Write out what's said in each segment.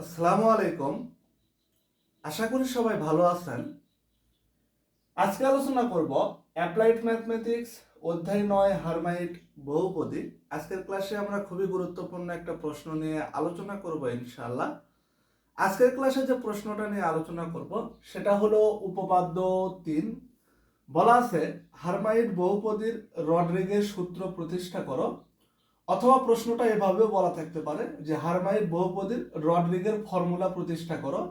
আসসালামু আলাইকুম। আশা করি সবাই ভালো আছেন। আজকে আলোচনা করব অ্যাপ্লাইড ম্যাথমেটিক্স অধ্যায় নয় হারমাইট বহুপদী। আজকের ক্লাসে আমরা খুবই গুরুত্বপূর্ণ একটা প্রশ্ন নিয়ে আলোচনা করব ইনশাআল্লাহ। আজকের ক্লাসে যে প্রশ্নটা নিয়ে আলোচনা করব, সেটা হলো উপপাদ্য তিন। বলা আছে, হারমাইট বহুপদীর রডরিগের সূত্র প্রতিষ্ঠা করো। অথবা প্রশ্নটা এভাবেও বলা থাকতে পারে যে হারমাইট বহুপদীর রডরিগের ফর্মুলা প্রতিষ্ঠা করো,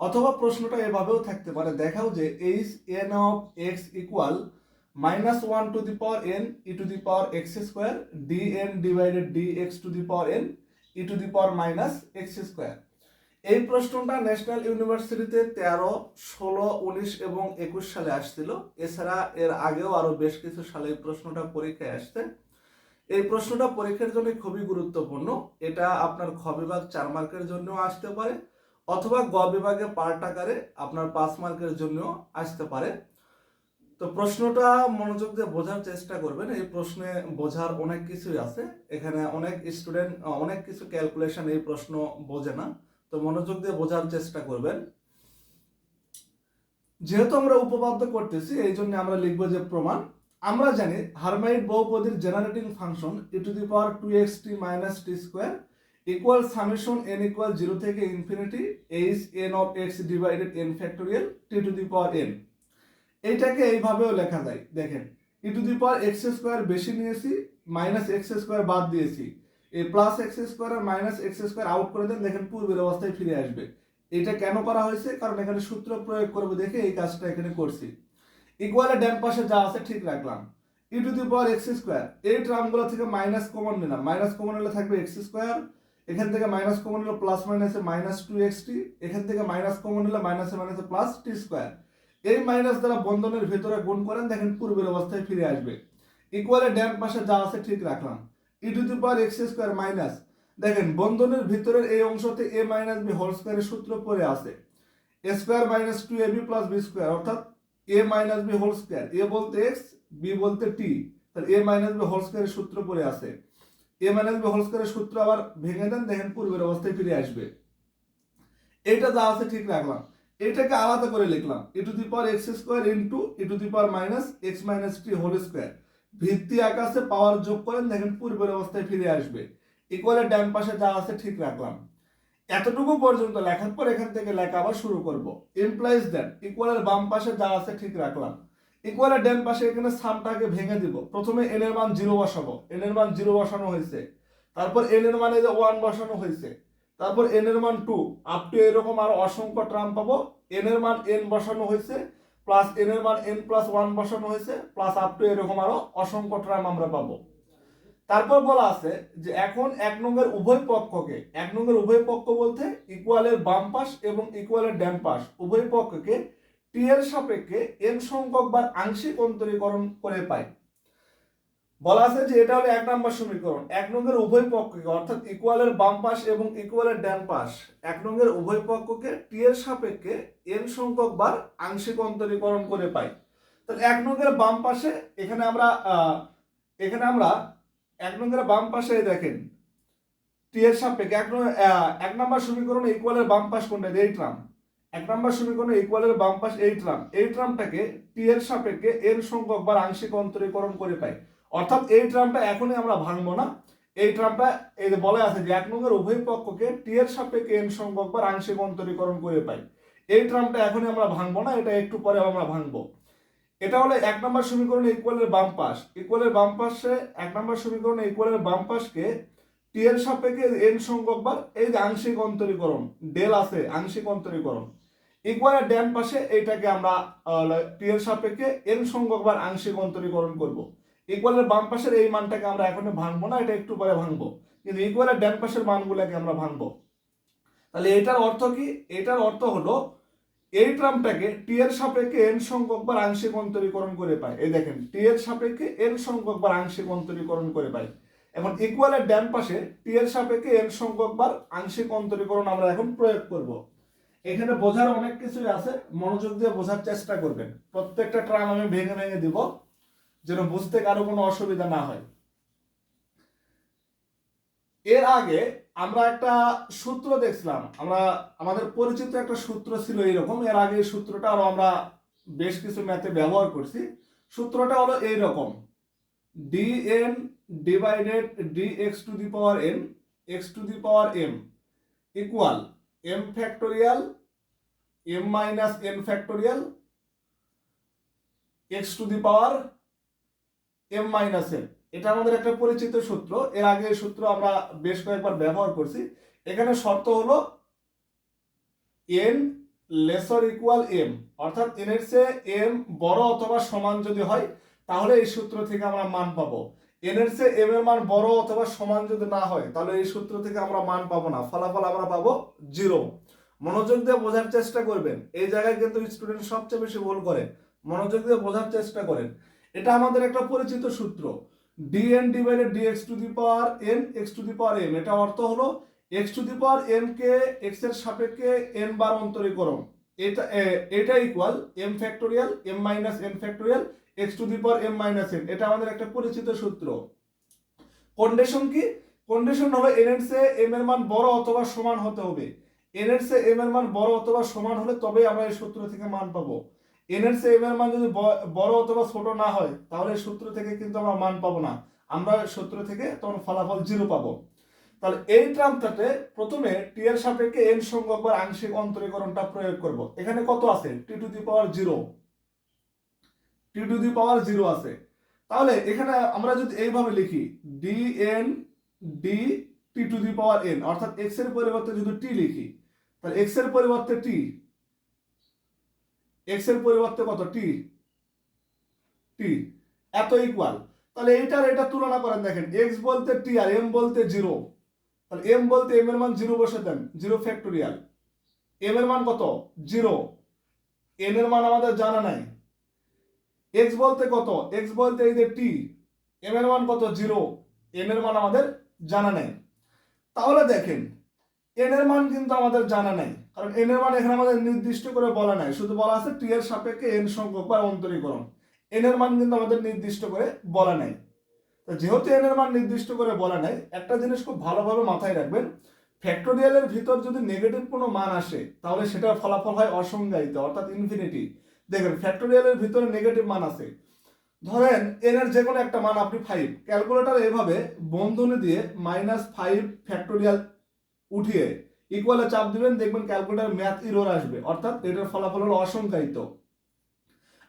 অথবা প্রশ্নটা এভাবেও থাকতে পারে, দেখাও যে H N of X equal minus one to the power N E to the power X square D N divided D X to the power N E to the power minus X square এই প্রশ্নটা national ইউনিভার্সিটিতে তেরো, ষোলো, উনিশ এবং একুশ সালে আসছিল। এছাড়া এর আগেও আরও বেশ কিছু সালে এই প্রশ্নটা পরীক্ষায় আসছে। এই প্রশ্নটা পরীক্ষার জন্য খুবই গুরুত্বপূর্ণ। এটা আপনার খ বিভাগ চার মার্কের জন্য আসতে পারে, অথবা গ বিভাগে পার্ট আকারে আপনার পাঁচ মার্কের জন্য আসতে পারে। তো প্রশ্নটা মনোযোগ দিয়ে বোঝার চেষ্টা করবেন, এই প্রশ্নে বোঝার অনেক কিছুই আছে। এখানে অনেক স্টুডেন্ট, অনেক কিছু ক্যালকুলেশন এই প্রশ্ন বোঝে না, তো মনোযোগ দিয়ে বোঝার চেষ্টা করবেন। যেহেতু আমরা উপপাদ্য করতেছি, এই জন্য আমরা লিখব যে প্রমাণ। আমরা জানি Hermite বহুপদীর generating function E to the power two X T minus T square equal summation N equal zero থেকে infinity H N of X divided N factorial T to the power N এইটাকে এইভাবেও লেখা যায়, দেখেন E to the power X square বেশি নিয়েছি minus x square বাদ দিয়েছি। এই প্লাস এক্স স্কোয়ার আর মাইনাস এক্স স্কোয়ার আউট করে দেন, দেখেন পূর্বের অবস্থায় ফিরে আসবে। এটা কেন করা হয়েছে? কারণ এখানে সূত্র প্রয়োগ করব দেখে এই কাজটা এখানে করছি। ইকুয়ালের ডান পাশে যা আছে ঠিক রাখলাম। E to the power X square এই টার্মগুলো থেকে মাইনাস কমন নিলাম। মাইনাস কমন হলে থাকবে এক্স স্কোয়ার এখান থেকে মাইনাস কমন হলে প্লাস মাইনাসে মাইনাস টু এক্স টি এখান থেকে মাইনাস কমন হলে মাইনাসে মাইনাসে প্লাস টি স্কোয়ার এই মাইনাস দ্বারা বন্ধনের ভিতরে গুণ করেন, দেখেন পূর্বের অবস্থায় ফিরে আসবে। ইকুয়ালে ডান পাশে যা আছে ঠিক রাখলাম। E to the power x square minus দেখেন, বন্ধনের ভিতরের এই অংশতে এ মাইনাস বি হোল স্কোয়ারের সূত্র পড়ে আছে। Square minus two A B plus B square অর্থাৎ A minus B whole square A বলতে এক্স বি বলতে টি তাহলে এ মাইনাস বি হোল স্কোয়ারের সূত্র পড়ে আছে। এ মাইনাস বি হোল স্কোয়ারের সূত্র আবার ভেঙে দেন, দেখেন পূর্বের অবস্থায় ফিরে আসবে। এইটা যা আছে ঠিক রাখলাম। এটাকে আলাদা করে লিখলাম। E to the power x square into e to the power minus x minus t whole square ভিত্তি আকাশে পাওয়ার যোগ করেন, দেখেন পূর্বের অবস্থায় ফিরে আসবে। ইকুয়ালের ডান পাশে যা আছে ঠিক রাখলাম। এতটুকু পর্যন্ত লেখার পর এখান থেকে লেখা আবার শুরু করব। ইমপ্লাইজ দ্যাট ইকুয়ালের বাম পাশে যা আছে ঠিক রাখলাম। ইকুয়ালের ডান পাশে এখানে সামটাকে ভেঙে দিব। প্রথমে এন এর মান জিরো বসাবো। এন এর মান জিরো বসানো হয়েছে। তারপর এন এর মানে ওয়ান বসানো হয়েছে। তারপর এন এর মান টু আপ টু এরকম আরও অসংখ্য ট্রাম পাবো। এন এর মান এন বসানো হয়েছে প্লাস এন এর মান এন প্লাস ওয়ান বসানো হয়েছে প্লাস আপ টু এরকম আরও অসংখ্য ট্রাম আমরা পাবো। তারপর বলা আছে যে এখন এক নঙ্গের উভয় পক্ষকে, এক নঙ্গের উভয় পক্ষ বলতে ইকুয়ালের বাম পাশ এবং ইকুয়ালের ডান পাশ, উভয় পক্ষকে টি এর সাপেক্ষে এন সংখ্যক বার আংশিক অন্তরীকরণ করে পাই বলা আছে যে এটা হলো এক নম্বর সমীকরণ, এক নঙ্গের উভয় পক্ষকে, অর্থাৎ ইকুয়ালের বাম পাশ এবং ইকুয়ালের ডান পাশ, এক নঙ্গের উভয় পক্ষকে টি এর সাপেক্ষে এন সংখ্যক বার আংশিক অন্তরীকরণ করে পাই তাহলে এক নঙ্গের বাম পাশে এখানে আমরা এখানে আমরা এক নম্বরের বাম পাশে দেখেন। টি এর সাপেক্ষে এক এক নম্বর সমীকরণে ইকুয়ালের বাম পাশ কোনটা? এই ট্রাম এক নম্বর সমীকরণে ইকুয়ালের বাম পাশ এই ট্রাম এই ট্রামটাকে টি এর সাপেক্ষে এর সংখ্যক বার আংশিক অন্তরীকরণ করে পাই। অর্থাৎ এই ট্রামটা এখনই আমরা ভাঙবো না। এই ট্রামটা এই যে বলে আছে যে এক নম্বরের উভয় পক্ষকে টি এর সাপেক্ষে এন সংখ্যক বার আংশিক অন্তরীকরণ করে পাই। এই ট্রামটা এখনই আমরা ভাঙবো না, এটা একটু পরে আমরা ভাঙবো। এটা হলো এক নম্বর সমীকরণে ইকুয়ালের বাম পাশ। ইকুয়ালের বাম পাশে এক নম্বর সমীকরণে ইকুয়ালের বাম পাশকে টি এর সাপেক্ষে এন সংখ্যক বার এই যে আংশিক অন্তরীকরণ ডেল আছে, আংশিক অন্তরীকরণ। ইকুয়ালের ডান পাশে এইটাকে আমরা টি এর সাপেক্ষে এন সংখ্যক বার আংশিক অন্তরীকরণ করব। ইকুয়ালের বাম পাশের এই মানটাকে আমরা এখন ভাঙবো না, এটা একটু পরে ভাঙবো। কিন্তু ইকুয়ালের ডান পাশের মানগুলোকে আমরা ভাঙবো। তাহলে এটার অর্থ কি? এটার অর্থ হলো এই ট্রামটাকে টি এর সাপেক্ষে এন সংখ্যক বার আংশিক অন্তরীকরণ করে পায়। এই দেখেন টি এর সাপেক্ষে এন সংখ্যক বার আংশিক অন্তরীকরণ করে পায়। এখন ইকুয়ালের ডান পাশে টি এর সাপেক্ষে এন সংখ্যক বার আংশিক অন্তরীকরণ আমরা এখন প্রয়োগ করব। এখানে বোঝার অনেক কিছুই আছে, মনোযোগ দিয়ে বোঝার চেষ্টা করবেন। প্রত্যেকটা ট্রাম আমি ভেঙে ভেঙে দিব, যেন বুঝতে কারও কোনো অসুবিধা না হয়। এর আগে আমরা একটা সূত্র দেখছিলাম, আমরা আমাদের পরিচিত একটা সূত্র ছিল এইরকম, এর আগে সূত্রটা আরও আমরা বেশ কিছু ম্যাথে ব্যবহার করছি। সূত্রটা হলো এইরকম d n divided d x to the power n x to the power m equal m factorial m minus n factorial x to the power m minus n এটা আমাদের একটা পরিচিত সূত্র। এর আগে সূত্র আমরা বেশ কয়েকবার ব্যবহার করছি। এখানে শর্ত হলো এন লেসর ইকুয়াল এম অর্থাৎ এন এর চেয়ে এম বড় অথবা সমান যদি হয়, তাহলে এই সূত্র থেকে আমরা মান পাবো। এন এর চেয়ে এম এর মান বড় অথবা সমান যদি না হয়, তাহলে এই সূত্র থেকে আমরা মান পাবো না। ফলাফল আমরা পাবো জিরো মনোযোগ দিয়ে বোঝার চেষ্টা করবেন। এই জায়গায় কিন্তু স্টুডেন্ট সবচেয়ে বেশি ভুল করে। মনোযোগ দিয়ে বোঝার চেষ্টা করেন। এটা আমাদের একটা পরিচিত সূত্র। D n divided x to the power n x to the power m এটা অর্থ হলো x to the power n কে এক্সের সাপেক্ষে এন বার অন্তরীকরণ। এটা এটা equal m factorial m minus n factorial x to the power m minus n এটা আমাদের একটা পরিচিত সূত্র। কন্ডিশন কি? কন্ডিশন হলো এন এর চেয়ে এম এর মান বড় অথবা সমান হতে হবে। এন এর চেয়ে এম এর মান বড় অথবা সমান হলে তবেই আমরা এই সূত্র থেকে মান পাবো। এন এর চেয়ে এম এর মান যদি বড় অথবা ছোট না হয়, তাহলে সূত্র থেকে কিন্তু আমরা মান পাবো না। আমরা সূত্র থেকে তখন ফলাফল জিরো পাবো। তাহলে এই ট্রামটাতে প্রথমে টি এর সাপেক্ষে এন সংখ্যক বা আংশিক অন্তরীকরণটা প্রয়োগ করব। এখানে কত আছে? T to the power zero t to the power zero আছে। তাহলে এখানে আমরা যদি এইভাবে লিখি d n d t to the power n অর্থাৎ এক্সের পরিবর্তে যদি টি লিখি, তাহলে এক্সের পরিবর্তে টি এক্সের পরিবর্তে কত? টি টি এত ইকুয়াল তাহলে এইটার এটা তুলনা করেন দেখেন এক্স বলতে টি আর এম বলতে জিরো তাহলে এম বলতে এম এর মান জিরো বসে দেন জিরো ফ্যাক্টোরিয়াল এম এর মান কত? জিরো এম এর মান আমাদের জানা নাই। এক্স বলতে কত? এক্স বলতে এই যে টি এম এর মান কত? জিরো এন এর মান আমাদের জানা নাই। তাহলে দেখেন এন এর মান কিন্তু আমাদের জানা নাই। কারণ এন এর মান এখানে আমাদের নির্দিষ্ট করে বলা নাই। শুধু বলা আছে টি এর সাপেক্ষে এন সংখ্যক বা অন্তরীকরণ। এন এর মান কিন্তু আমাদের নির্দিষ্ট করে বলা নাই। তো যেহেতু এন এর মান নির্দিষ্ট করে বলা নাই, একটা জিনিস খুব ভালোভাবে মাথায় রাখবেন। ফ্যাক্টোরিয়ালের ভিতর যদি নেগেটিভ কোনো মান আসে, তাহলে সেটার ফলাফল হয় অসংজ্ঞায়িত, অর্থাৎ ইনফিনিটি দেখেন ফ্যাক্টোরিয়ালের ভিতরে নেগেটিভ মান আছে। ধরেন এন এর যে কোনো একটা মান, আপনি ফাইভ ক্যালকুলেটর এভাবে বন্ধনী দিয়ে মাইনাস ফাইভ ফ্যাক্টোরিয়াল উঠিয়ে ইকুয়ালে চাপ দিবেন, দেখবেন ক্যালকুলেটার ম্যাথ ইরোর আসবে। অর্থাৎ এটার ফলাফল হলো অসংখ্যায়িত।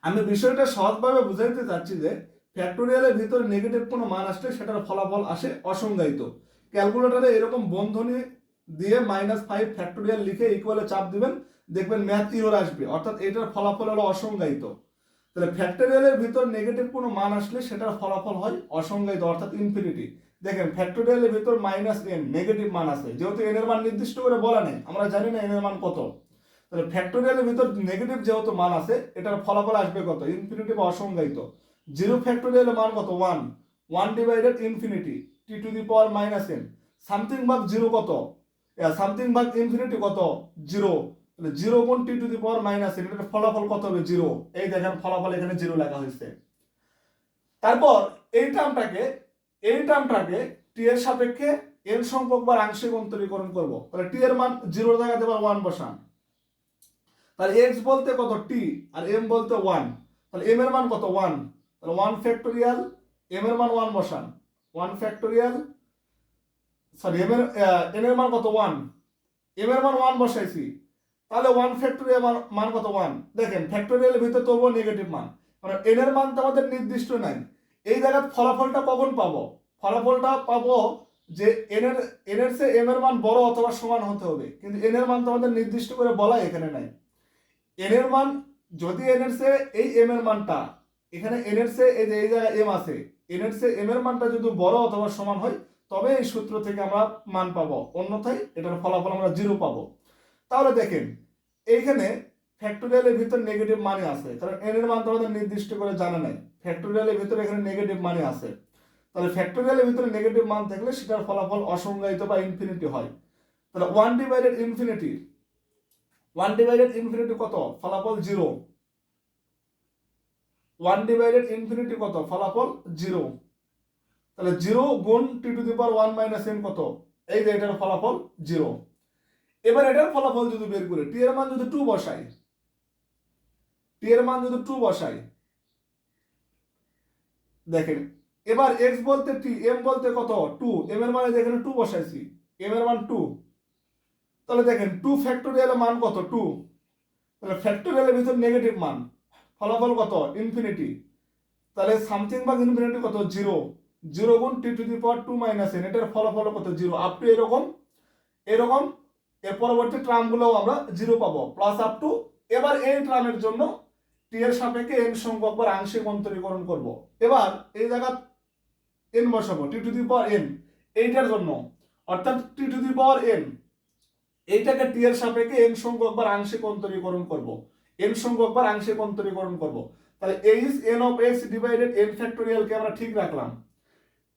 আমি বিষয়টা সহজভাবে বুঝাইতে চাচ্ছি যে ফ্যাক্টোরিয়ালের ভিতরে নেগেটিভ কোনো মান আসলে সেটার ফলাফল আসে অসংজ্ঞায়িত ক্যালকুলেটরে এরকম বন্ধনী দিয়ে মাইনাস ফাইভ ফ্যাক্টোরিয়াল লিখে ইকুয়ালে চাপ দিবেন, দেখবেন ম্যাথ ইরোর আসবে। অর্থাৎ এটার ফলাফল হলো অসংজ্ঞায়িত তাহলে ফ্যাক্টোরিয়ালের ভিতর নেগেটিভ কোনো মান আসলে সেটার ফলাফল হয় অসংজ্ঞায়িত অর্থাৎ ইনফিনিটি দেখেন ফ্যাক্টোরিয়ালের ভিতর মাইনাস এন নেগেটিভ মান আছে। যেহেতু এন এর মান নির্দিষ্ট করে বলা নেই, আমরা জানি না এন এর মান কত। তাহলে ফ্যাক্টোরিয়ালের ভিতর নেগেটিভ যেহেতু মান আছে, এটার ফলাফল আসবে কত? ইনফিনিটি বা অসংজ্ঞায়িত। জিরো ফ্যাক্টোরিয়ালের মান কত? One one divided infinity t to the power minus n something ভাগ জিরো কত? সামথিং ভাগ ইনফিনিটি কত? জিরো তাহলে জিরো গুণ t to the power minus n এটার ফলাফল কত হবে? জিরো এই দেখেন, ফলাফল এখানে জিরো লেখা হয়েছে। তারপর এই টার্মটাকে এই টার্মটাকে টি এর সাপেক্ষে এন সংখ্যক বা আংশিক অন্তরীকরণ করব। তাহলে টি এর মান জিরোর জায়গাতে এবার ওয়ান বসান। তাহলে এক্স বলতে কত টি আর এম বলতে ওয়ান তাহলে এম এর মান কত ওয়ান তাহলে ওয়ান ফ্যাক্টোরিয়াল এম এর মান ওয়ান বসান। ওয়ান ফ্যাক্টোরিয়াল সরি এম এর এন এর মান কত ওয়ান এম এর মান ওয়ান বসাইছি। তাহলে ওয়ান ফ্যাক্টোরিয়াল মান কত ওয়ান দেখেন ফ্যাক্টোরিয়ালের ভিতরে তবুও নেগেটিভ মান। কারণ এন এর মান তো আমাদের নির্দিষ্ট নাই। এই জায়গায় ফলাফলটা কখন পাবো? ফলাফলটা পাবো যে এন এর এন এর এম এর মান বড় অথবা সমান হতে হবে। কিন্তু এন এর মান তো আমাদের নির্দিষ্ট করে বলা এখানে নাই। এন এর মান, যদি এন এর এই এম এর মানটা, এখানে এন এর এই যে, এই জায়গায় এম আছে এন এর এম এর মানটা যদি বড় অথবা সমান হয়, তবে এই সূত্র থেকে আমরা মান পাবো। অন্যথায় এটার ফলাফল আমরা জিরো পাবো। তাহলে দেখেন, এইখানে ফ্যাক্টোরিয়ালের ভিতর নেগেটিভ মানে আছে। কারণ এন এর মান তো আমাদের নির্দিষ্ট করে জানা নাই। ফ্যাক্টোরিয়ালের ভিতরে এখানে নেগেটিভ মানে আছে। তাহলে ফ্যাক্টোরিয়ালের ভিতরে নেগেটিভ মান থাকলে সেটার ফলাফল অসংজ্ঞায়িত বা ইনফিনিটি হয়। তাহলে one divided infinity one divided infinity কত? ফলাফল জিরো ওয়ান ডিভাইডেড ইনফিনিটি কত? ফলাফল জিরো তাহলে জিরো গুণ t to the power one minus n কত? এই যে এটার ফলাফল জিরো এবার এটার ফলাফল যদি বের করে টি এর মান যদি টু বসাই এর মান যদি টু বসাই, দেখেন, এবার এক্স বলতে টি এম বলতে কত? টু এম এর মানে এখানে টু বসাইছি এম এর মান টু তাহলে দেখেন টু ফ্যাক্টোরিয়ালের মান কত? টু তাহলে ফ্যাক্টোরিয়ালের ভিতর নেগেটিভ মান, ফলাফল কত? ইনফিনিটি তাহলে সামথিং বা ইনফিনিটি কত? জিরো জিরো গুণ t to the power two minus n এটার ফলাফল কত? জিরো আপ টু এরকম এরকম, এর পরবর্তী ট্রামগুলোও আমরা জিরো পাবো প্লাস আপ টু এবার এই ট্রামের জন্য টি এর সাপেক্ষে এন সংখ্যক বার আংশিক অন্তরীকরণ করব। এবার এই জায়গা এন বসাবো, টি টু দি পাওয়ার এন, এইটার জন্য। অর্থাৎ টি টু দি পাওয়ার এন, এইটাকে টি এর সাপেক্ষে এন সংখ্যক বার আংশিক অন্তরীকরণ করব। এন সংখ্যক বার আংশিক অন্তরীকরণ করব। তাহলে h n of x divided n ফ্যাক্টোরিয়ালকে আমরা ঠিক রাখলাম।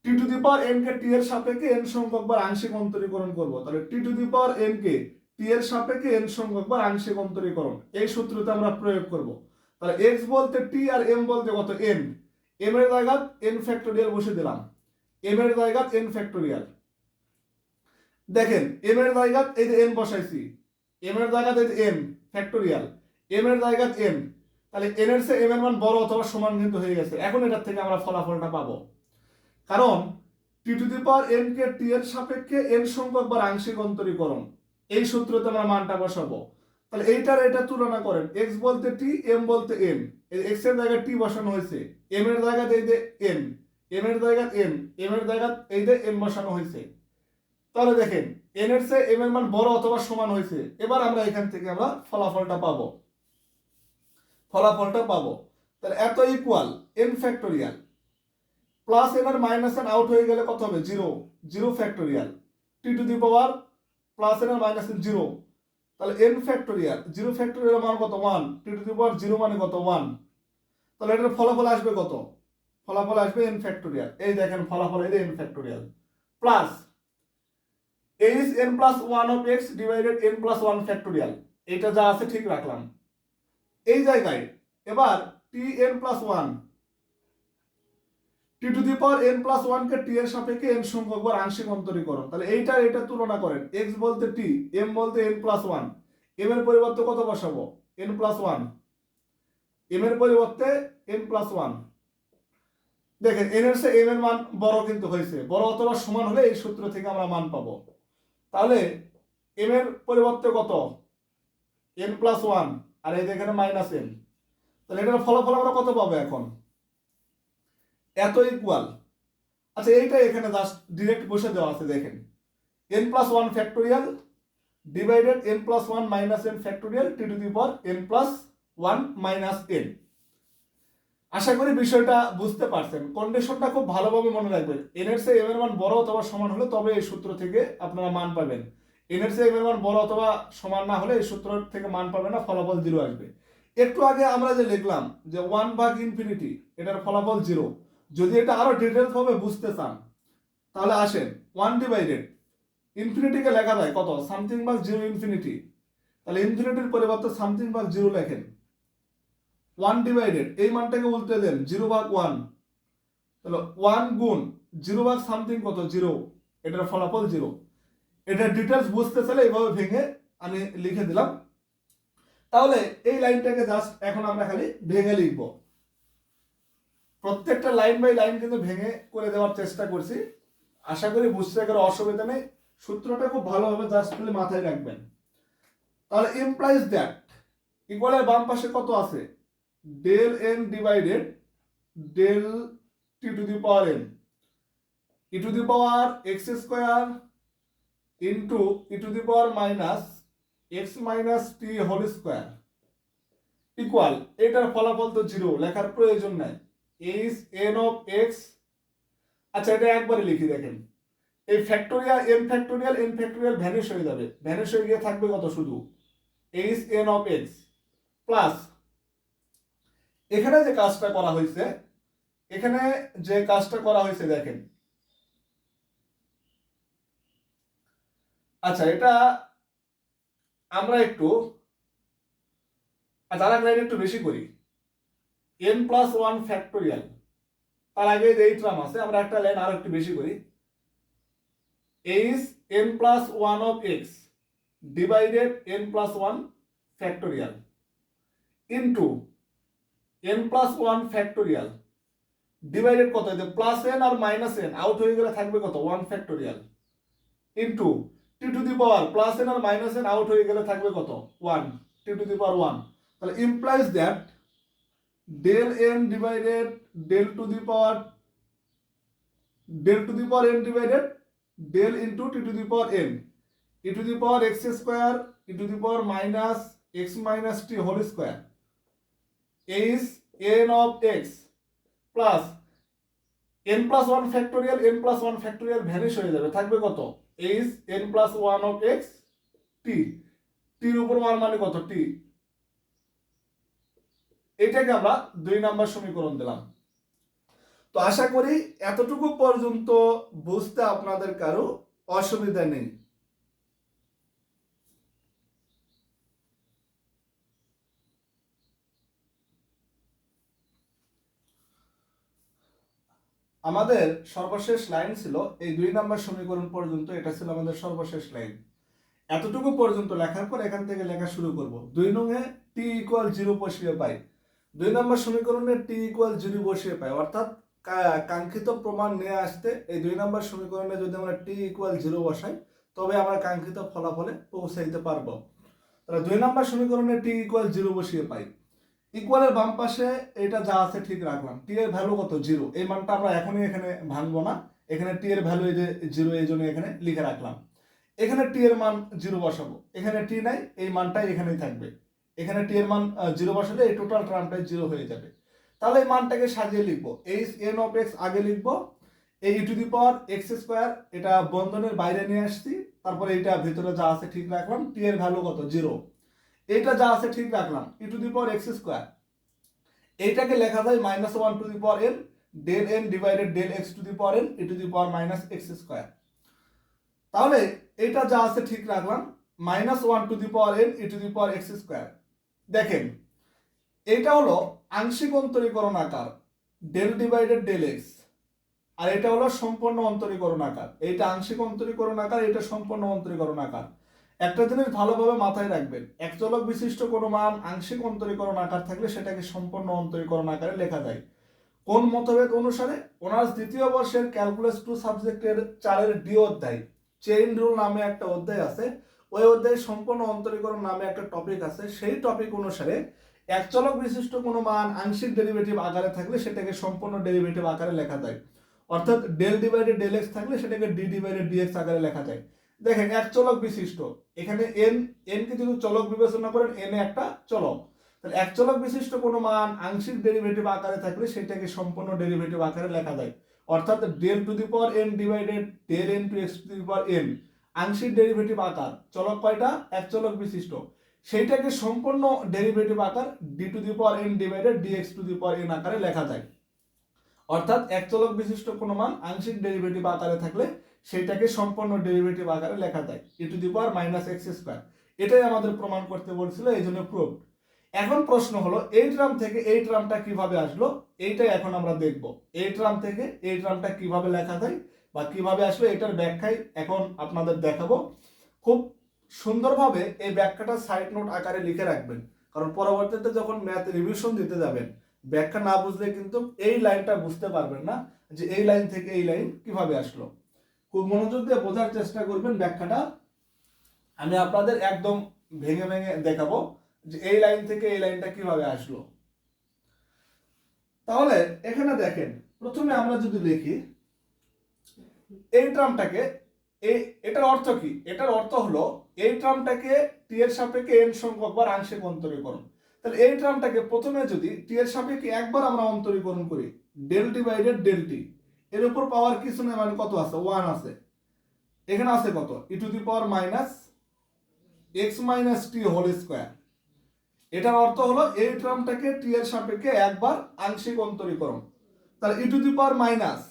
টি টু দি পাওয়ার এন কে টি এর সাপেক্ষে এন সংখ্যক বার আংশিক অন্তরীকরণ করব। তাহলে টি টু দি পাওয়ার এন কে টি এর সাপেক্ষে এন সংখ্যক বার আংশিক অন্তরীকরণ, এই সূত্রতে আমরা প্রয়োগ করব। তাহলে এক্স বলতে টি আর এম বলতে কত এন এম এর জায়গাত এন ফ্যাক্টোরিয়াল বসে দিলাম। এম এর জায়গাত এন ফ্যাক্টোরিয়াল দেখেন এম এর জায়গাত এই যে এন বসাইছি এম এর জায়গাত এই যে এন ফ্যাক্টোরিয়াল এম এর জায়গাত এন তাহলে এন এর চেয়ে এম এর মান বড় অথবা সমান কিন্তু হয়ে গেছে। এখন এটার থেকে আমরা ফলাফলটা পাবো। কারণ টি টু দি পাওয়ার এন কে টি এর সাপেক্ষে এন সংখ্যক বার আংশিক অন্তরীকরণ, এই সূত্রতে আমরা মানটা বসাবো। তাহলে এইটার এটা তুলনা করেন এক্স বলতে টি এম বলতে এম এক্সের জায়গায় টি বসানো হয়েছে এম এর জায়গাতে এই যে এন এম এর জায়গায় এম এম এর জায়গায় এই যে এম বসানো হয়েছে। তাহলে দেখেন এন এর চেয়ে এম এর মান বড় অথবা সমান হয়েছে, এবার আমরা এখান থেকে আমরা ফলাফলটা পাবো। ফলাফলটা পাবো। তাহলে এত equal n factorial plus n আর মাইনাস এন আউট হয়ে গেলে কত হবে? Zero zero factorial t to the power plus n R minus N zero তাহলে এন ফ্যাক্টোরিয়াল জিরো ফ্যাক্টোরিয়াল মান কত? One t to the power zero মানে কত? One তাহলে এটার ফলাফল আসবে কত? ফলাফল আসবে এন ফ্যাক্টোরিয়াল এই দেখেন ফলাফল এই n factorial plus h n plus one of x divided n plus one factorial এটা যা আছে ঠিক রাখলাম। এই জায়গায়, এবার t n plus one t to the power n plus ওয়ানকে টি এর সাপেক্ষে এন সংখ্যক বার আংশিক অন্তরীকরণ। তাহলে এইটা এটা তুলনা করেন। এক্স বলতে টি এম বলতে এন প্লাস ওয়ান এম এর পরিবর্তে কত বসাবো? এন প্লাস ওয়ান এম এর পরিবর্তে এন প্লাস ওয়ান দেখেন এন এর এম এর মান বড় কিন্তু হয়েছে। বড় অথবা সমান হলে এই সূত্র থেকে আমরা মান পাবো। তাহলে এম এর পরিবর্তে কত? এন প্লাস ওয়ান আর এই যেখানে মাইনাস এন তাহলে এটার ফলাফল আমরা কত পাবো এখন? এত ইকুয়াল আচ্ছা এইটা এখানে জাস্ট ডিরেক্ট বসে দেওয়া আছে, দেখেন। N plus one factorial divided n plus one minus n factorial t to the power n plus one minus n আশা করি বিষয়টা বুঝতে পারছেন। কন্ডিশনটা খুব ভালোভাবে মনে রাখবেন। এন এর চেয়ে এম এর মান বড় অথবা সমান হলে তবে এই সূত্র থেকে আপনারা মান পাবেন। এন এর চেয়ে এম এর মান বড় অথবা সমান না হলে এই সূত্র থেকে মান পাবেন না, ফলাফল জিরো আসবে। একটু আগে আমরা যে লিখলাম যে ওয়ান ভাগ ইনফিনিটি এটার ফলাফল জিরো যদি এটা আরও ডিটেলস ভাবে বুঝতে চান, তাহলে আসেন ওয়ান ডিভাইডেড ইনফিনিটিকে লেখা যায় কত? সামথিং ভাগ জিরো ইনফিনিটি তাহলে ইনফিনিটির পরিবর্তে সামথিং ভাগ জিরো লেখেন। ওয়ান ডিভাইডেড এই মানটাকে উল্টে দেন জিরো ভাগ ওয়ান তাহলে ওয়ান গুণ জিরো ভাগ সামথিং কত? জিরো এটার ফলাফল জিরো এটা ডিটেলস বুঝতে চাইলে এইভাবে ভেঙে আমি লিখে দিলাম। তাহলে এই লাইনটাকে জাস্ট এখন আমরা খালি ভেঙে লিখব। প্রত্যেকটা লাইন বাই লাইন কিন্তু ভেঙে করে দেওয়ার চেষ্টা করছি। আশা করি বুঝতে কোনো অসুবিধা নেই। সূত্রটা খুব ভালোভাবে জাস্ট খালি মাথায় রাখবেন। তাহলে ইমপ্লাইজ দ্যাট ইকুয়ালের বাম পাশে কত আছে? Del n divided del t to the power n e to the power x square into e to the power minus x minus t whole square equal এটার ফলাফল তো জিরো লেখার প্রয়োজন নাই। এইচ এন অফ এক্স আচ্ছা এটা একবারে লিখি দেখেন। এই factorial n factorial n factorial vanish হয়ে যাবে। ভ্যানিশ হয়ে গিয়ে থাকবে কত শুধু? H n of x plus এখানে যে কাজটা করা হয়েছে, এখানে যে কাজটা করা হয়েছে দেখেন। আচ্ছা এটা আমরা একটু আচ্ছা আর লাইন একটু বেশি করি। এন প্লাস ওয়ান ফ্যাক্টোরিয়াল তার আগে যে এই ট্রাম আছে, আমরা একটা লাইন আরও একটু বেশি করি। H n plus one of x divided n plus one factorial into n plus one factorial divided কত? হয়েছে প্লাস এন আর মাইনাস এন আউট হয়ে গেলে থাকবে কত? One factorial into t to the power plus n R minus N out হয়ে গেলে থাকবে কত? One t to the power one তাহলে implies that del n divided del to the power del to the power n divided del into t to the power n e to the power x square e to the power minus x minus t whole square is n of x plus n plus one factorial n plus one factorial vanish হয়ে যাবে। থাকবে কত? is n plus one of x t টির উপর মান মানে কত? t এটাকে আমরা দুই নাম্বার সমীকরণ দিলাম। তো আশা করি এতটুকু পর্যন্ত বুঝতে আপনাদের কারও অসুবিধা নেই। আমাদের সর্বশেষ লাইন ছিল, এই দুই নাম্বার সমীকরণ পর্যন্ত এটা ছিল আমাদের সর্বশেষ লাইন। এতটুকু পর্যন্ত লেখার পর এখান থেকে লেখা শুরু করব। দুই নঙে টি ইকুয়াল জিরো বসিয়ে পাই দুই নম্বর সমীকরণে টি ইকুয়াল জিরো বসিয়ে পাই। অর্থাৎ কাঙ্ক্ষিত প্রমাণ নিয়ে আসতে এই দুই নম্বর সমীকরণে যদি আমরা টি ইকুয়াল জিরো বসাই, তবে আমরা কাঙ্ক্ষিত ফলাফলে পৌঁছাইতে পারব। তাহলে দুই নম্বর সমীকরণে টি ইকুয়াল জিরো বসিয়ে পাই। ইকুয়ালের বাম পাশে এটা যা আছে ঠিক রাখলাম। টি এর ভ্যালু কত? জিরো এই মানটা আমরা এখনই এখানে ভাঙবো না। এখানে টি এর ভ্যালু এই যে জিরো এই জন্য এখানে লিখে রাখলাম। এখানে টি এর মান জিরো বসাবো। এখানে টি নাই, এই মানটাই এখানেই থাকবে। এখানে টি এর মান জিরো বসালে এই টোটাল টার্মটাই জিরো হয়ে যাবে। তাহলে এই মানটাকে সাজিয়ে লিখব। এই এন অফ এক্স আগে লিখব। এই e to the power x square এটা বন্ধনের বাইরে নিয়ে আসছি। তারপরে এইটা ভিতরে যা আছে ঠিক রাখলাম। টি এর ভ্যালু কত? জিরো এইটা যা আছে ঠিক রাখলাম। E to the power x square এইটাকে লেখা যায় minus one to the power n del n divided del x to the power n e to the power minus x square তাহলে এটা যা আছে ঠিক রাখলাম। Minus one to the power n e to the power x square দেখেন, এটা হলো আংশিক অন্তরীকরণ আকার ডেল ডিভাইডেড ডেল এক্স আর এটা হলো সম্পূর্ণ অন্তরীকরণ আকার। এইটা আংশিক অন্তরীকরণ আকার এটা সম্পূর্ণ অন্তরীকরণ আকার। একটা জিনিস ভালোভাবে মাথায় রাখবেন, এক চলক বিশিষ্ট কোনো মান আংশিক অন্তরীকরণ আকার থাকলে সেটাকে সম্পূর্ণ অন্তরীকরণ আকারে লেখা যায়। কোন মতভেদ অনুসারে অনার্স দ্বিতীয় বর্ষের ক্যালকুলাস টু সাবজেক্টের চারের ডি অধ্যায় চেইন রুল নামে একটা অধ্যায় আছে ওই অধ্যায়ে সম্পূর্ণ অন্তরীকরণ নামে একটা টপিক আছে। সেই টপিক অনুসারে এক চলক বিশিষ্ট কোনো মান আংশিক ডেরিভেটিভ আকারে থাকলে সেটাকে সম্পূর্ণ ডেরিভেটিভ আকারে লেখা যায়। অর্থাৎ ডেল ডিভাইডেড ডেল এক্স থাকলে সেটাকে ডি ডিভাইডেড ডিএক্স আকারে লেখা যায়। দেখেন, এক চলক বিশিষ্ট। এখানে এন এন কে যদি চলক বিবেচনা করেন এন একটা চলক। তাহলে এক চলক বিশিষ্ট কোনো মান আংশিক ডেরিভেটিভ আকারে থাকলে সেটাকে সম্পূর্ণ ডেরিভেটিভ আকারে লেখা যায়। অর্থাৎ del to the power n divided del n to x to the power n আংশিক ডেরিভেটিভ আকার, চলক কয়টা? এক চলক বিশিষ্ট। সেইটাকে সম্পূর্ণ ডেরিভেটিভ আকার d to the power n divided dx to the power n আকারে লেখা যায়। অর্থাৎ এক চলক বিশিষ্ট কোনো মান আংশিক ডেরিভেটিভ আকারে থাকলে সেইটাকে সম্পূর্ণ ডেরিভেটিভ আকারে লেখা যায়। E to the power minus x square এটাই আমাদের প্রমাণ করতে বলছিল, এই জন্য প্রুভ এখন প্রশ্ন হলো, এই ট্রাম থেকে এই ট্রামটা কীভাবে আসলো? এইটাই এখন আমরা দেখব। এই ট্রাম থেকে এই ট্রামটা কীভাবে লেখা যায়? বা কীভাবে আসবে এটার ব্যাখ্যাই এখন আপনাদের দেখাবো। খুব সুন্দরভাবে এই ব্যাখ্যাটা সাইড নোট আকারে লিখে রাখবেন। কারণ পরবর্তীতে যখন ম্যাথ রিভিশন দিতে যাবেন, ব্যাখ্যা না বুঝলে কিন্তু এই লাইনটা বুঝতে পারবেন না যে এই লাইন থেকে এই লাইন কীভাবে আসলো। খুব মনোযোগ দিয়ে বোঝার চেষ্টা করবেন ব্যাখ্যাটা। আমি আপনাদের একদম ভেঙে ভেঙে দেখাবো যে এই লাইন থেকে এই লাইনটা কীভাবে আসলো। তাহলে এখানে দেখেন, প্রথমে আমরা যদি লিখি এই ট্রামটাকে এই এটার অর্থ কি? এটার অর্থ হলো, এই ট্রামটাকে টি এর সাপেক্ষে এন সংখ্যক বার আংশিক অন্তরীকরণ। তাহলে এই ট্রামটাকে প্রথমে যদি টি এর সাপেক্ষে একবার আমরা অন্তরীকরণ করি ডেল ডিভাইডেড ডেল টি এর উপর পাওয়ার কিছু নেই মানে কত আছে? ওয়ান আছে। এখানে আছে কত? E to the power minus x minus t whole square এটার অর্থ হলো, এই টার্মটাকে টি এর সাপেক্ষে একবার আংশিক অন্তরীকরণ। তাহলে e to the power minus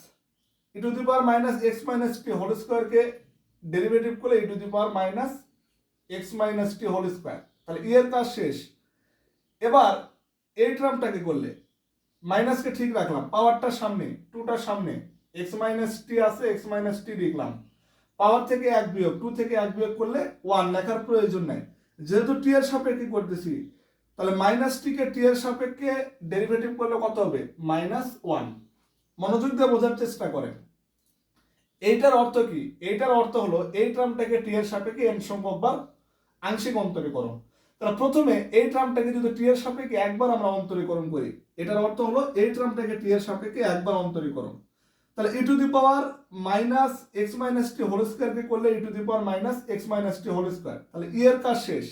e to the power minus x minus t whole স্কোয়ারকে ডেরিভেটিভ করলে e to the power minus x minus t whole square তাহলে ই এর কাজ শেষ। এবার এই টার্মটাকে করলে মাইনাসকে ঠিক রাখলাম পাওয়ারটার সামনে টুটার সামনে এক্স মাইনাস টি আছে এক্স মাইনাস টি লিখলাম। পাওয়ার থেকে এক বিয়োগ টু থেকে এক বিয়োগ করলে ওয়ান লেখার প্রয়োজন নাই। যেহেতু টি এর সাপেক্ষে করতেছি, তাহলে মাইনাস টিকে টি এর সাপেক্ষে ডেরিভেটিভ করলে কত হবে? মাইনাস ওয়ান মনোযোগ দিয়ে বোঝার চেষ্টা করেন। এইটার অর্থ কি? এইটার অর্থ হলো এই ট্রামটাকে টি এর সাপেক্ষে এন বার আংশিক অন্তরীকরণ। তাহলে প্রথমে এই ট্রামটাকে যদি টি এর সাপেক্ষে একবার আমরা অন্তরীকরণ করি, এটার অর্থ হলো এই টার্মটাকে টি এর সাপেক্ষে একবার অন্তরীকরণ। তাহলে e to the power minus x minus t whole স্কোয়ারকে করলে e to the power minus x minus t whole square তাহলে ই এর কাজ শেষ।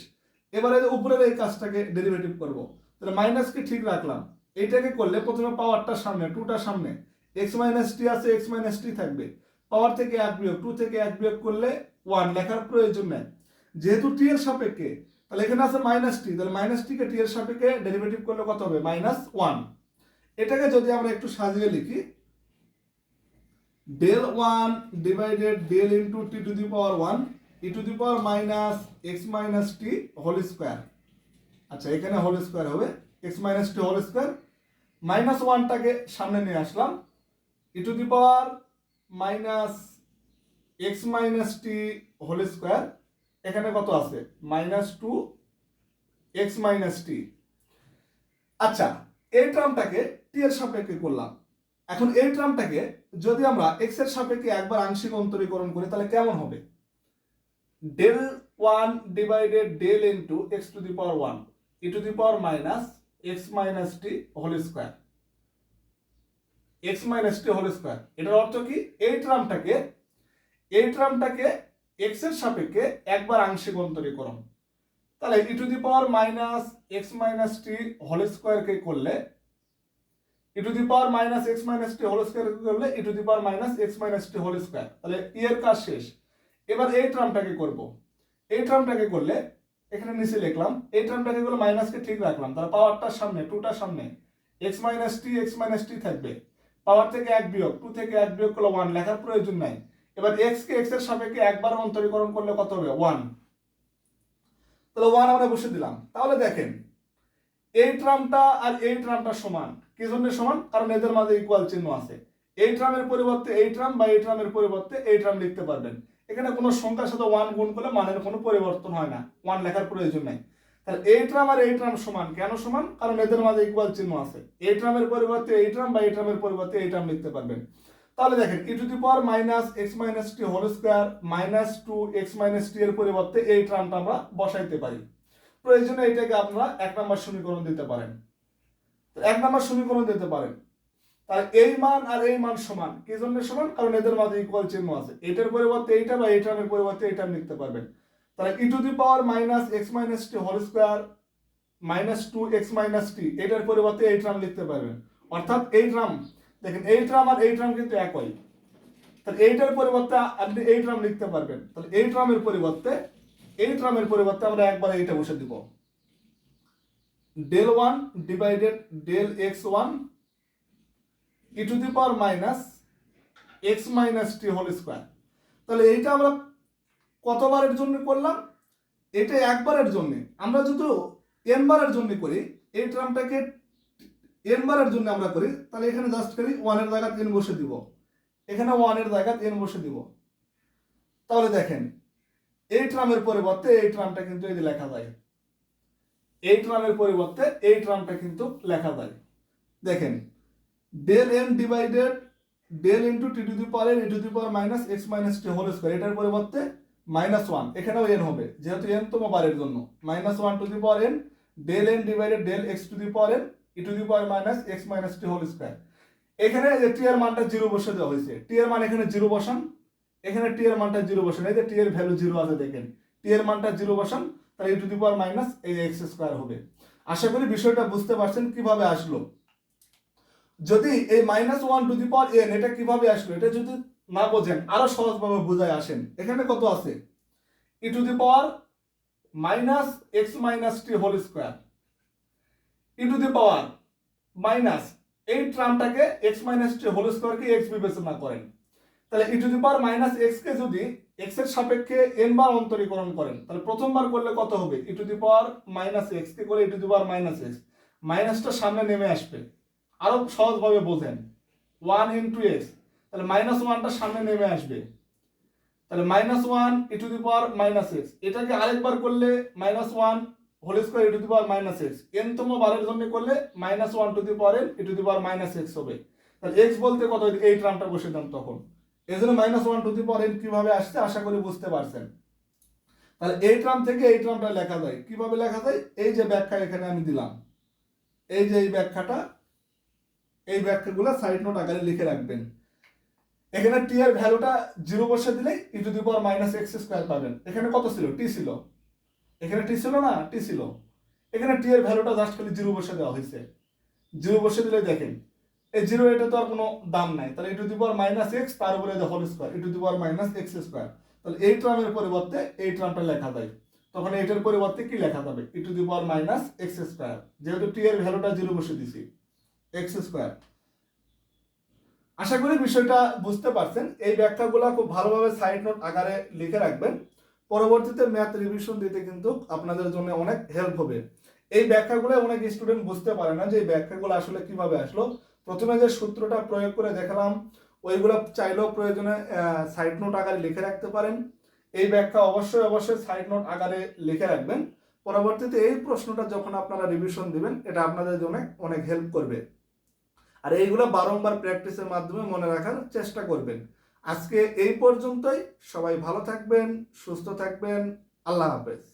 এবারে উপরের এই কাজটাকে ডেরিভেটিভ করব। তাহলে মাইনাসকে ঠিক রাখলাম। এইটাকে করলে প্রথমে পাওয়ারটার সামনে টুটার সামনে এক্স মাইনাস টি আছে এক্স মাইনাস টি থাকবে। পাওয়ার থেকে এক বিয়োগ টু থেকে এক বিয়োগ করলে ওয়ান লেখার প্রয়োজন নেই। যেহেতু টি এর সাপেক্ষে, তাহলে এখানে আছে মাইনাস টি তাহলে মাইনাস টিকে টি এর সাপেক্ষে ডেরিভেটিভ করলে কত হবে? মাইনাস ওয়ান এটাকে যদি আমরা একটু সাজিয়ে লিখি del one divided del into t to the power one e to the power minus x minus t whole square আচ্ছা এখানে হোল স্কোয়ার হবে x minus t whole square minus ওয়ানটাকে সামনে নিয়ে আসলাম e to the power minus x minus t whole square, এখানে কত আছে? Minus two x minus t. আচ্ছা এই টার্মটাকে টি এর সাপেক্ষে করলাম। এখন এই টার্মটাকে যদি আমরা এক্সের সাপেক্ষে একবার আংশিক অন্তরীকরণ করি, তাহলে কেমন হবে? Del one divided del into x to the power one e to the power minus x minus t whole square x minus t whole square এটার অর্থ কি? এই টার্মটাকে এই টার্মটাকে এক্সের সাপেক্ষে একবার আংশিক অন্তরীকরণ। তাহলে e to the power minus x minus t whole স্কোয়ারকে করলে e to the power minus x minus t whole square করলে e to the power minus x minus t whole square তাহলে ই এর কাজ শেষ। এবার এই টার্মটাকে করব। এই টার্মটাকে করলে, এখানে নিচে লিখলাম, এই টার্মটাকে করলে মাইনাসকে ঠিক রাখলাম। তাহলে পাওয়ারটার সামনে টুটার সামনে x minus t x minus t থাকবে। পাওয়ার থেকে এক বিয়োগ, টু থেকে এক বিয়োগ করলে ওয়ান লেখার প্রয়োজন নাই। এবার এক্স কে এক্সের সাপেক্ষে একবার অন্তরীকরণ করলে কত হবে? ওয়ান তাহলে ওয়ান আমরা বসে দিলাম। তাহলে দেখেন, এই ট্রামটা আর এই ট্রামটা সমান। কি জন্য সমান? কারণ এদের মাঝে ইকুয়াল চিহ্ন আছে। এই ট্রামের পরিবর্তে এই ট্রাম বা এই ট্রামের পরিবর্তে এই ট্রাম লিখতে পারবেন। এখানে কোনো সংখ্যার সাথে ওয়ান গুণ করলে মানের কোনো পরিবর্তন হয় না। ওয়ান লেখার প্রয়োজন নাই। তাহলে এই ট্রাম আর এই ট্রাম সমান কেন সমান কারণ এদের মাঝে ইকুয়াল চিহ্ন আছে এই ট্রামের পরিবর্তে এই ট্রাম বা এই ট্রামের পরিবর্তে এই ট্রাম লিখতে পারবেন তাহলে দেখেন e to the power minus x minus t whole square minus two x minus t এর পরিবর্তে এই ট্রামটা আমরা বসাইতে পারি প্রয়োজনে এটাকে আপনারা এক নম্বর সমীকরণ দিতে পারেন এক নম্বর সমীকরণ দিতে পারেন তাহলে এই মান আর এই মান সমান কি জন্য সমান কারণ এদের মাঝে ইকুয়াল চিহ্ন আছে এটার পরিবর্তে এইটা বা এই টার্মের পরিবর্তে এই টার্ম লিখতে পারবেন তাহলে e to the power minus x minus t whole square minus two x minus t এটার পরিবর্তে এই টার্ম লিখতে পারবেন। অর্থাৎ এই টার্ম দেখেন, এই ট্রাম আর এই ট্রাম কিন্তু একই। তাহলে এইটার পরিবর্তে আপনি এই ট্রাম লিখতে পারবেন। তাহলে এই ট্রামের পরিবর্তে, এই ট্রামের পরিবর্তে আমরা একবার এইটা বসে দিব। Del one divided del x one e to the power minus x minus t whole square তাহলে এইটা আমরা কতবারের জন্য করলাম? এটা একবারের জন্য। আমরা যদি এন বারের জন্য করি, এই ট্রামটাকে এন বারের জন্য আমরা করি, তাহলে এখানে জাস্ট করি ওয়ানের জায়গায় এন বসে দিব। এখানে ওয়ানের জায়গায় এন বসে দিব। তাহলে দেখেন, এই ট্রামের পরিবর্তে এই ট্রামটা কিন্তু এই লেখা যায়। এই ট্রামের পরিবর্তে এই ট্রামটা কিন্তু লেখা যায়। দেখেন del n divided del into t to the power e to the power minus x minus t whole square এটার পরিবর্তে মাইনাস ওয়ান এখানেও এন হবে, যেহেতু এন তম বারের জন্য। Minus one to the power n del n divided del x to the power n e to the power minus x minus t whole square এখানে যে টি এর মানটা জিরো বসে দেওয়া হয়েছে টি এর মান এখানে জিরো বসান, এখানে টি এর মানটা জিরো বসান, এই যে টি এর ভ্যালু জিরো আছে দেখেন টি এর মানটা জিরো বসান, তাহলে e to the power minus এই এক্স স্কোয়ার হবে। আশা করি বিষয়টা বুঝতে পারছেন কীভাবে আসলো। যদি এই minus one to the power n এটা কীভাবে আসলো? এটা যদি না বোঝেন, আরও সহজভাবে বোঝায় আসেন। এখানে কত আছে? E to the power minus x minus t whole square e to the power minus এই ট্রামটাকে এক্স মাইনাস টি হোল স্কোয়ারকে এক্স বিবেচনা করেন। তাহলে e to the power minus x কে যদি এক্সের সাপেক্ষে এন বার অন্তরীকরণ করেন, তাহলে প্রথমবার করলে কত হবে? E to the power minus x কে করে e to the power minus x মাইনাসটা সামনে নেমে আসবে। আরও সহজভাবে বোঝেন। ওয়ান ইন্টু এক্স তাহলে মাইনাস ওয়ানটা সামনে নেমে আসবে। তাহলে minus one e to the power minus x এটাকে আরেকবার করলে minus one whole square e to the power minus x এনতম বারের জন্য করলে minus one to the power n e to the power minus x হবে। তাহলে এক্স বলতে কত? এই টার্মটা বসে দেন তখন। এই জন্য minus one to the power n কীভাবে আসছে? আশা করি বুঝতে পারছেন। তাহলে এই টার্ম থেকে এই টার্মটা লেখা যায়। কীভাবে লেখা যায়? এই যে ব্যাখ্যা এখানে আমি দিলাম। এই যে এই ব্যাখ্যাটা, এই ব্যাখ্যাগুলো সাইড নোট আকারে লিখে রাখবেন। এখানে টি এর ভ্যালুটা জিরো বসে দিলেই e to the power minus x square পাবেন। এখানে কত ছিল? টি ছিল। এখানে টি ছিল না? টি ছিল। এখানে টি এর ভ্যালুটা জাস্ট খালি জিরো বসে দেওয়া হয়েছে। জিরো বসে দিলে দেখেন, এই জিরো এটা তো আর কোনো দাম নাই। তাহলে e to the power minus x তার উপরে whole square e to the power minus x square তাহলে এই টার্মের পরিবর্তে এই টার্মটা লেখা যায়। তখন এইটার পরিবর্তে কি লেখা যাবে? E to the power minus x square যেহেতু টি এর ভ্যালুটা জিরো বসে দিছি এক্স স্কোয়ার আশা করি বিষয়টা বুঝতে পারছেন। এই ব্যাখ্যাগুলো খুব ভালোভাবে সাইড নোট আকারে লিখে রাখবেন। পরবর্তীতে ম্যাথ রিভিশন দিতে কিন্তু আপনাদের জন্য অনেক হেল্প হবে। এই ব্যাখ্যাগুলো অনেক স্টুডেন্ট বুঝতে পারে না যে এই ব্যাখ্যাগুলো আসলে কীভাবে আসলো। প্রথমে যে সূত্রটা প্রয়োগ করে দেখালাম, ওইগুলো চাইলেও প্রয়োজনে সাইড নোট আকারে লিখে রাখতে পারেন। এই ব্যাখ্যা অবশ্যই অবশ্যই সাইড নোট আকারে লিখে রাখবেন। পরবর্তীতে এই প্রশ্নটা যখন আপনারা রিভিশন দিবেন, এটা আপনাদের জন্য অনেক হেল্প করবে। আর এইগুলো বারংবার প্র্যাকটিসের মাধ্যমে মনে রাখার চেষ্টা করবেন। আজকে এই পর্যন্তই। সবাই ভালো থাকবেন, সুস্থ থাকবেন। আল্লাহ হাফেজ।